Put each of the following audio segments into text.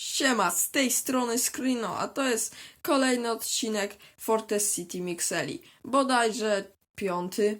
Siema, z tej strony Screeno, a to jest kolejny odcinek Fortress City Mixeli, bodajże piąty.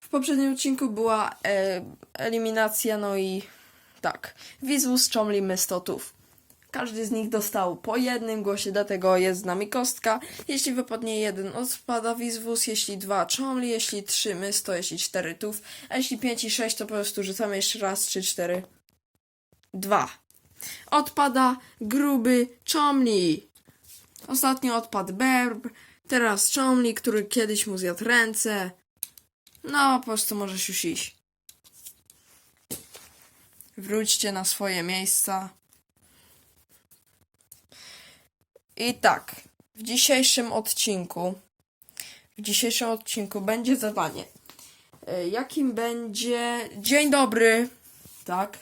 W poprzednim odcinku była e, eliminacja, no i tak, Wizłus, Chomli, Mystotów. Każdy z nich dostał po jednym głosie, dlatego jest z nami kostka. Jeśli wypadnie jeden, odpada Wizwus, jeśli dwa Chomli, jeśli trzy Mysto, jeśli cztery Tuf, a jeśli pięć i sześć, to po prostu rzucamy jeszcze raz, trzy, cztery. Dwa. Odpada gruby Chomli. Ostatnio odpadł Berb, teraz Chomli, który kiedyś mu zjadł ręce. No, po prostu możesz już iść. Wróćcie na swoje miejsca. I tak, w dzisiejszym odcinku, w dzisiejszym odcinku będzie zadanie. E, Jakim będzie. Dzień dobry, tak?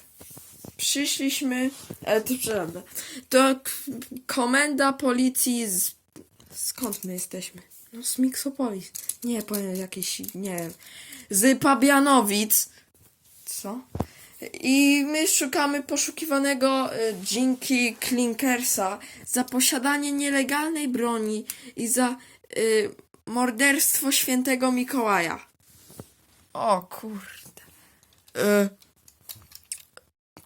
Przyszliśmy. E, to przepraszam. To komenda policji z. Skąd my jesteśmy? No z Miksopolis. Nie, powiem jakiś. Nie wiem. Z Pabianowic. Co? I my szukamy poszukiwanego e, dzięki Klinkersa za posiadanie nielegalnej broni i za e, morderstwo świętego Mikołaja. O kurde. E,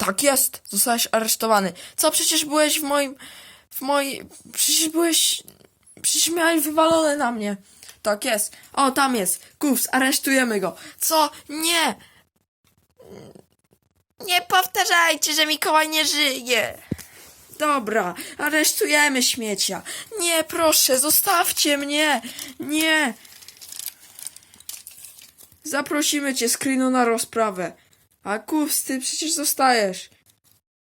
tak jest, zostałeś aresztowany. Co, przecież byłeś w moim... W mojej... Przecież byłeś... Przecież miałeś wywalone na mnie. Tak jest. O, tam jest. Kufs, aresztujemy go. Co? Nie! Nie powtarzajcie, że Mikołaj nie żyje. Dobra, aresztujemy śmiecia. Nie, proszę, zostawcie mnie. Nie. Zaprosimy cię, Skrino, na rozprawę. A Kufs, ty przecież zostajesz.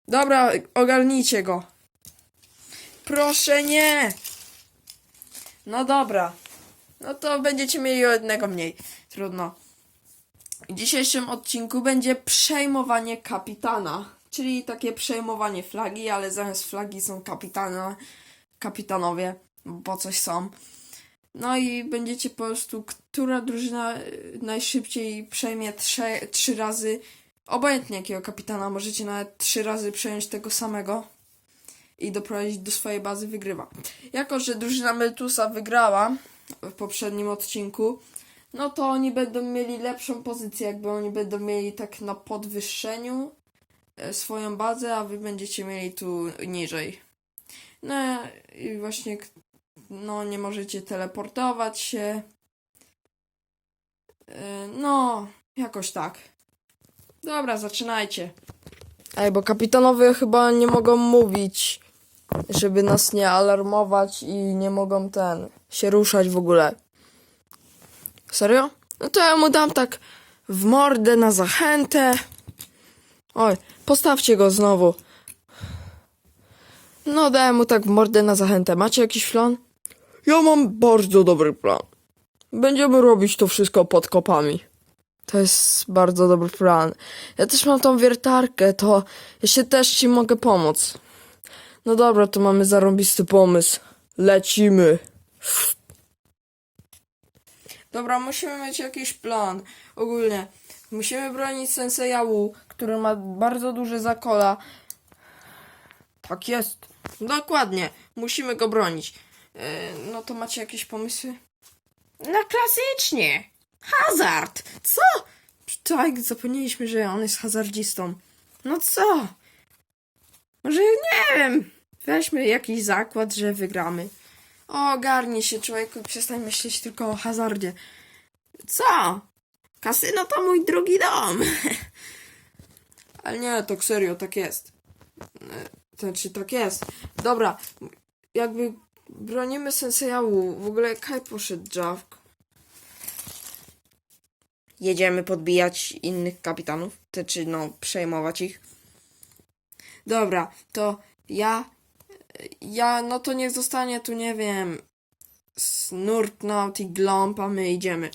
Dobra, ogarnijcie go. Proszę, nie. No dobra. No to będziecie mieli o jednego mniej. Trudno. W dzisiejszym odcinku będzie przejmowanie kapitana, czyli takie przejmowanie flagi, ale zamiast flagi są kapitana, kapitanowie, bo coś są. No i będziecie po prostu, która drużyna y, najszybciej przejmie trzy razy, obojętnie jakiego kapitana, możecie nawet trzy razy przejąć tego samego i doprowadzić do swojej bazy, wygrywa. Jako, że drużyna Meltusa wygrała w poprzednim odcinku, no to oni będą mieli lepszą pozycję, jakby oni będą mieli tak na podwyższeniu e, swoją bazę, a wy będziecie mieli tu niżej. No i właśnie no nie możecie teleportować się. E, No, jakoś tak. Dobra, zaczynajcie. Ej, bo kapitanowie chyba nie mogą mówić, żeby nas nie alarmować i nie mogą ten się ruszać w ogóle. Serio? No to ja mu dam tak w mordę na zachętę. Oj, postawcie go znowu. No, dałem mu tak w mordę na zachętę. Macie jakiś plan? Ja mam bardzo dobry plan. Będziemy robić to wszystko pod kopami. To jest bardzo dobry plan. Ja też mam tą wiertarkę, to ja się też ci mogę pomóc. No dobra, to mamy zarąbisty pomysł. Lecimy. Dobra, musimy mieć jakiś plan. Ogólnie. Musimy bronić Senseja Wu, który ma bardzo duże zakola. Tak jest. Dokładnie. Musimy go bronić. E, no to macie jakieś pomysły? No klasycznie. Hazard. Co? Tak, zapomnieliśmy, że on jest hazardzistą. No co? Może nie wiem. Weźmy jakiś zakład, że wygramy. Ogarnij się, człowieku, przestań myśleć tylko o hazardzie. Co? Kasyno to mój drugi dom. Ale nie, tak serio, tak jest. Znaczy, tak jest. Dobra, jakby bronimy Senseiału. W ogóle Kai poszedł Javk. Jedziemy podbijać innych kapitanów, te czy no, przejmować ich. Dobra, to ja ja, no to niech zostanie tu, nie wiem, Snurt, Naughty, Glomp, a my idziemy.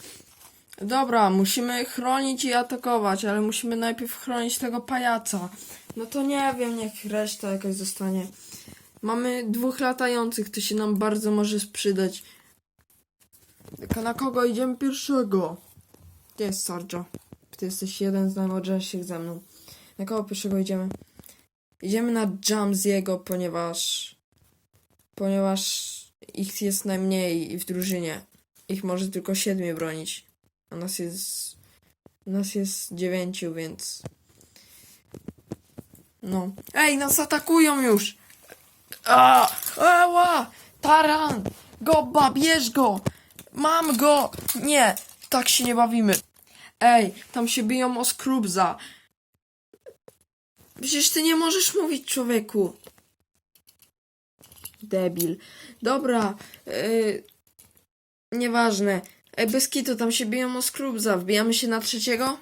Dobra, musimy chronić i atakować, ale musimy najpierw chronić tego pajaca. No to nie wiem, niech reszta jakaś zostanie. Mamy dwóch latających, to się nam bardzo może przydać. Na kogo idziemy pierwszego? Gdzie jest Sarjo? Ty jesteś jeden z najmądrzejszych ze mną. Na kogo pierwszego idziemy? Idziemy na jego, ponieważ ponieważ ich jest najmniej w drużynie. Ich może tylko siedmiu bronić. A nas jest nas jest dziewięciu, więc no. Ej, nas atakują już! A! Ała! Taran! Goba, bierz go! Mam go! Nie, tak się nie bawimy. Ej, tam się biją o Skrubza. Przecież ty nie możesz mówić, człowieku. Debil. Dobra, yy, nieważne. Ej, bez tam się biją o Skrubza. Wbijamy się na trzeciego?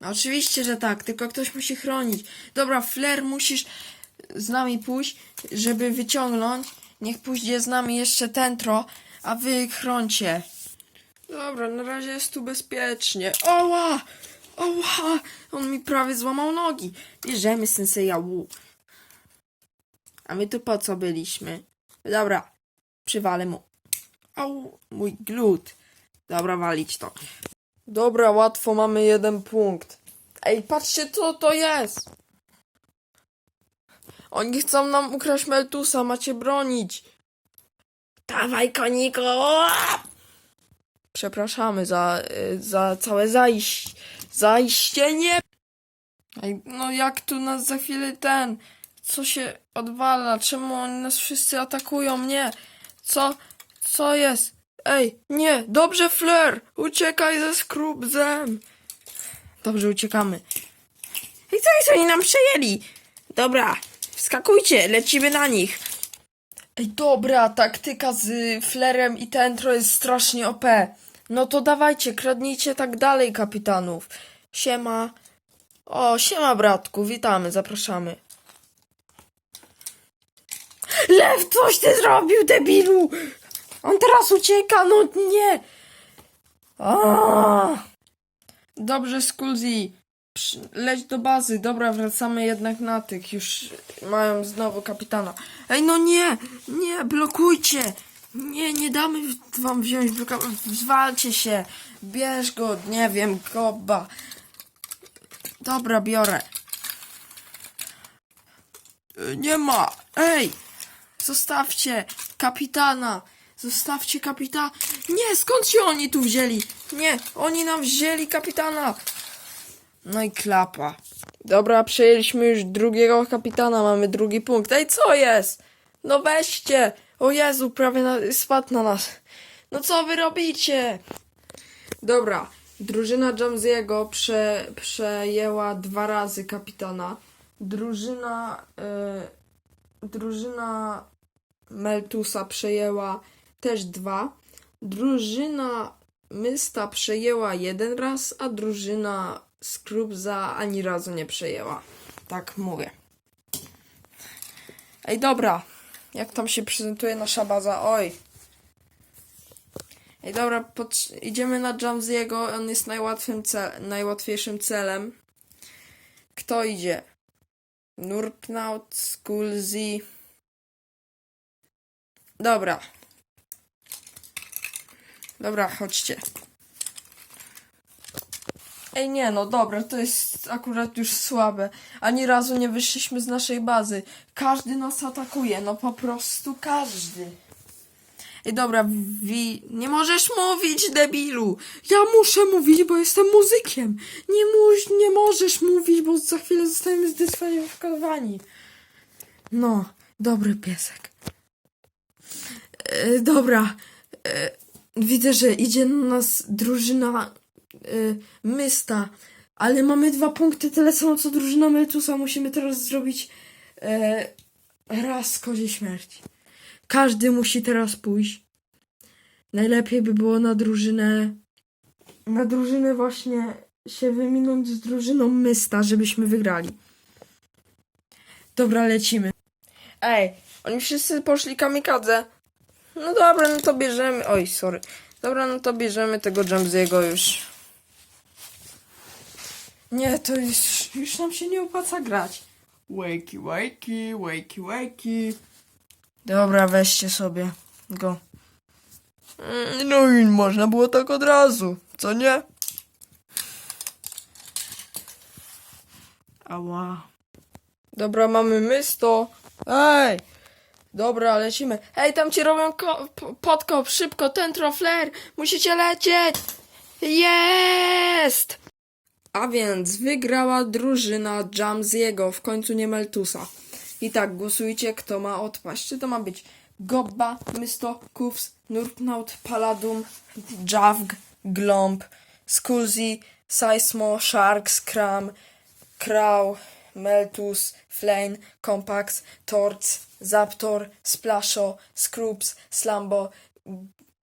Oczywiście, że tak, tylko ktoś musi chronić. Dobra, Flair, musisz z nami pójść, żeby wyciągnąć. Niech pójdzie z nami jeszcze Tentro, a wy chroncie. Dobra, na razie jest tu bezpiecznie. Oła! Oła! On mi prawie złamał nogi. Bierzemy Senseja Wu. A my tu po co byliśmy? Dobra, przywalę mu. Au, mój glut. Dobra, walić to. Dobra, łatwo mamy jeden punkt. Ej, patrzcie, co to jest! Oni chcą nam ukraść Meltusa, macie bronić. Dawaj, koniku! Przepraszamy za, y, za całe zajś, zajścienie. Ej, no jak tu nas za chwilę ten... Co się odwala? Czemu oni nas wszyscy atakują? Nie! Co? Co jest? Ej, nie! Dobrze, Flair! Uciekaj ze skrubzem! Dobrze, uciekamy. Ej, co jest? Oni nam przejęli! Dobra, wskakujcie, lecimy na nich. Ej, dobra, taktyka z Flerem i Tentro jest strasznie OP. No to dawajcie, kradnijcie tak dalej, kapitanów. Siema. O, siema, bratku, witamy, zapraszamy. Lew, coś ty zrobił, debilu! On teraz ucieka, no nie! Dobrze, Skulzi. Leć do bazy. Dobra, wracamy jednak na tych. Już mają znowu kapitana. Ej, no nie! Nie, blokujcie! Nie, nie damy wam wziąć bloka... Zwalcie się! Bierz go, nie wiem, goba. Dobra, biorę. Nie ma! Ej! Zostawcie kapitana! Zostawcie kapitana! Nie, skąd się oni tu wzięli? Nie, oni nam wzięli kapitana! No i klapa. Dobra, przejęliśmy już drugiego kapitana, mamy drugi punkt. Ej, co jest? No weźcie! O Jezu, prawie na, spadł na nas. No co wy robicie? Dobra, drużyna Jamziego prze, przejęła dwa razy kapitana. Drużyna... y, drużyna Meltusa przejęła też dwa. Drużyna Mysta przejęła jeden raz, a drużyna Skrubza ani razu nie przejęła. Tak mówię. Ej, dobra. Jak tam się prezentuje nasza baza? Oj. Ej, dobra, idziemy na Jamziego. On jest najłatwym cel- najłatwiejszym celem. Kto idzie? Nurknaut, Skulzi. Dobra. Dobra, chodźcie. Ej, nie, no dobra, to jest akurat już słabe. Ani razu nie wyszliśmy z naszej bazy. Każdy nas atakuje, no po prostu każdy. Ej, dobra, wi... Nie możesz mówić, debilu! Ja muszę mówić, bo jestem muzykiem. Nie, muś, nie możesz mówić, bo za chwilę zostaniemy zdyskwalifikowani. No, dobry piesek. E, dobra. E, widzę, że idzie na nas drużyna e, Mysta, ale mamy dwa punkty tyle samo co drużyna Meltusa. Musimy teraz zrobić e, raz kozie śmierci. Każdy musi teraz pójść. Najlepiej by było na drużynę na drużynę właśnie się wyminąć z drużyną Mysta, żebyśmy wygrali. Dobra, lecimy. Ej, oni wszyscy poszli kamikadze. No dobra, no to bierzemy. Oj, sorry. Dobra, no to bierzemy tego Jamziego już. Nie, to już, już nam się nie opłaca grać. Wakey, wakey, wakey, wakey. Dobra, weźcie sobie go. Mm, No i można było tak od razu, co nie? Ała. Dobra, mamy mysto. Ej! Dobra, lecimy. Ej, tam ci robią podkop, szybko, ten trofler! Musicie lecieć! Jest! A więc wygrała drużyna Jamziego, w końcu nie Meltusa. I tak, głosujcie, kto ma odpaść. Czy to ma być Gobba, Mysto, Kufs, Nurtnaut, Paladum, Javg, Glomb, Skulzi, Seismo, Shark, Skram, Crow, Meltus, Flame, Compax, Torts, Zaptor, Splasho, Scroops, Slambo,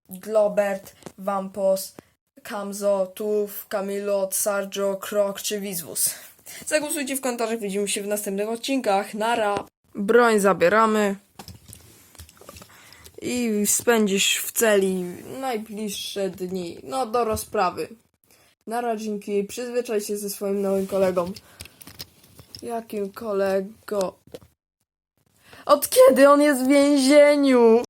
Globert, Vampos, Kamzo, Tuf, Kamilot, Sarjo, Krok czy Wizwus. Zagłosujcie w komentarzach, widzimy się w następnych odcinkach. Nara! Broń zabieramy. I spędzisz w celi najbliższe dni. No, do rozprawy. Nara, dzięki. Przyzwyczaj się ze swoim nowym kolegą. Jakim kolego? Od kiedy on jest w więzieniu?